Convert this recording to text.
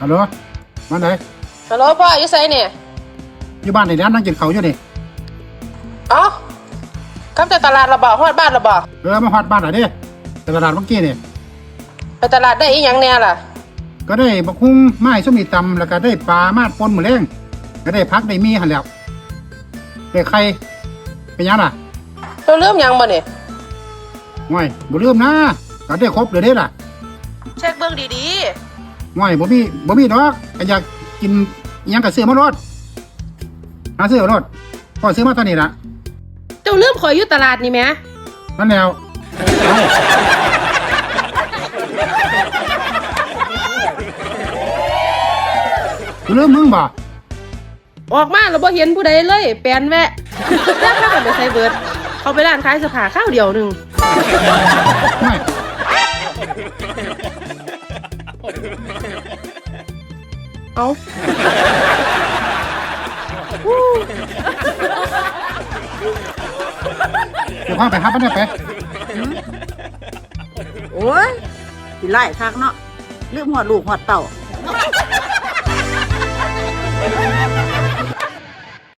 ฮัลโหลมาไหนฮัลโหลพ่ออยู่ไซเนี่ยอยู่บ้านไหนแล้วนั่งกินเขาวอยู่นี่เอ้อขับจากตลาดระบอฮอดบ้านระบอเออมาพัดบ้านหน่อยดิไปตลาดเมื่อกี้นี่ไปตลาดได้อีหยังแน่ล่ะ ก็ได้บักฮุ้งไม้ส้มมีตำแล้วก็ได้ปลามาดปนหมูแรงก็ได้พักได้มีหันแล้วได้ไข่เป็นยังล่ะเราเริ่มยังบ่เนี่ย ง่อยบ่ลืมนะก็ได้ครบเลยเด้ล่ะเช็คเบิ่งดีง่อยบ่มีบ่มีดอกก็อยากกินอิหยังก็ซื้อมารถหาซื้อมารถพอซื้อมาตอนนี้ล่ะๆ เจ้าลืมข่อยอยู่ตลาดนี่แหมนั่นแล้วเอาบ่ลืมมึงบ่ออกมาแล้วบ่เห็นผู้ใดเลย แปลนแวะ แล้วพากันไปใส่เบิด เขาไปร้านขายเสื้อผ้าข้าวเดียวหนึงไม่เอ้าเดี๋ยวพาไปครับมันได้ไปโอ้ยสิไล่คักเนาะลืมหอดลูกหอดเต่า